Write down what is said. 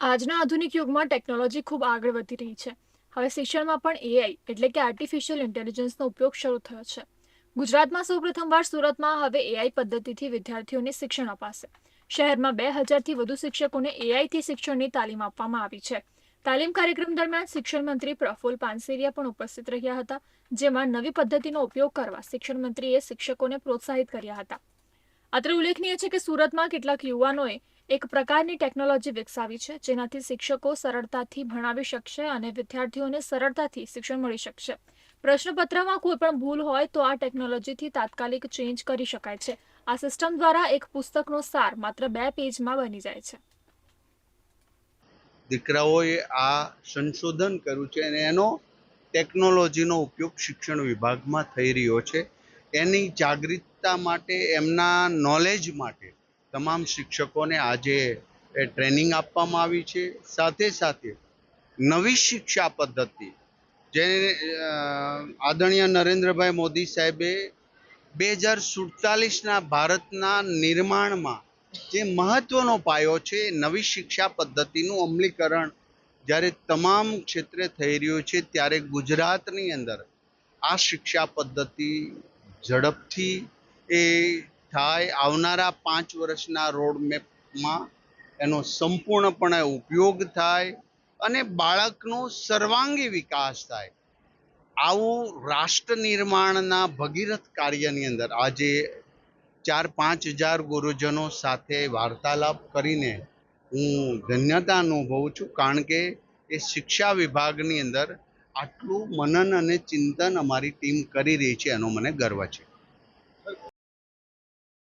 આજના આધુનિક યુગમાં ટેકનોલોજી ખૂબ આગળ વધી રહી છે. હવે શિક્ષણમાં પણ એઆઈ એટલે કે આર્ટિફિશિયલ ઇન્ટેલિજન્સનો ઉપયોગ શરૂ થયો છે. ગુજરાતમાં સૌપ્રથમવાર સુરતમાં હવે એઆઈ પદ્ધતિથી વિદ્યાર્થીઓને શિક્ષણ અપાશે. શહેરમાં બે હજારથી વધુ શિક્ષકોને એઆઈથી શિક્ષણની તાલીમ આપવામાં આવી છે. તાલીમ કાર્યક્રમ દરમિયાન શિક્ષણ મંત્રી પ્રફુલ પાનસેરિયા પણ ઉપસ્થિત રહ્યા હતા, જેમાં નવી પદ્ધતિનો ઉપયોગ કરવા શિક્ષણ મંત્રીએ શિક્ષકોને પ્રોત્સાહિત કર્યા હતા. અત્રે ઉલ્લેખનીય છે કે સુરતમાં કેટલાક યુવાનોએ એક પ્રકારની ટેકનોલોજી વિકસાવી છે, જેનાથી શિક્ષકો સરળતાથી ભણાવી શકશે અને વિદ્યાર્થીઓને સરળતાથી શિક્ષણ મળી શકશે. પ્રશ્નપત્રમાં કોઈ પણ ભૂલ હોય તો આ ટેકનોલોજીથી તાત્કાલિક ચેન્જ કરી શકાય છે. આ સિસ્ટમ દ્વારા એક પુસ્તકનો સાર માત્ર બે પેજમાં બની જાય છે. દીકરાઓએ આ સંશોધન કર્યું છે અને એનો ટેકનોલોજીનો ઉપયોગ શિક્ષણ વિભાગમાં થઈ રહ્યો છે. એની જાગૃતતા માટે, એમના નોલેજ માટે તમામ શિક્ષકોને આજે ટ્રેનિંગ આપવામાં આવી છે. સાથે સાથે નવી શિક્ષા પદ્ધતિ જે આદરણીય નરેન્દ્રભાઈ મોદી સાહેબે બે હજાર સુડતાલીસના ભારતના નિર્માણમાં જે મહત્વનો પાયો છે નવી શિક્ષા પદ્ધતિનું અમલીકરણ જ્યારે તમામ ક્ષેત્રે થઈ રહ્યું છે, ત્યારે ગુજરાતની અંદર આ શિક્ષા પદ્ધતિ ઝડપથી એ થાય આવનારા પાંચ વર્ષના રોડમેપમાં એનો સંપૂર્ણપણે ઉપયોગ થાય અને બાળકનો સર્વાંગી વિકાસ થાય. આવું રાષ્ટ્ર નિર્માણના ભગીરથ કાર્યની અંદર આજે ચાર પાંચ હજાર ગુરુજનો સાથે વાર્તાલાપ કરીને હું ધન્યતા અનુભવું છું, કારણ કે એ શિક્ષા વિભાગની અંદર આટલું મનન અને ચિંતન અમારી ટીમ કરી રહી છે, એનો મને ગર્વ છે.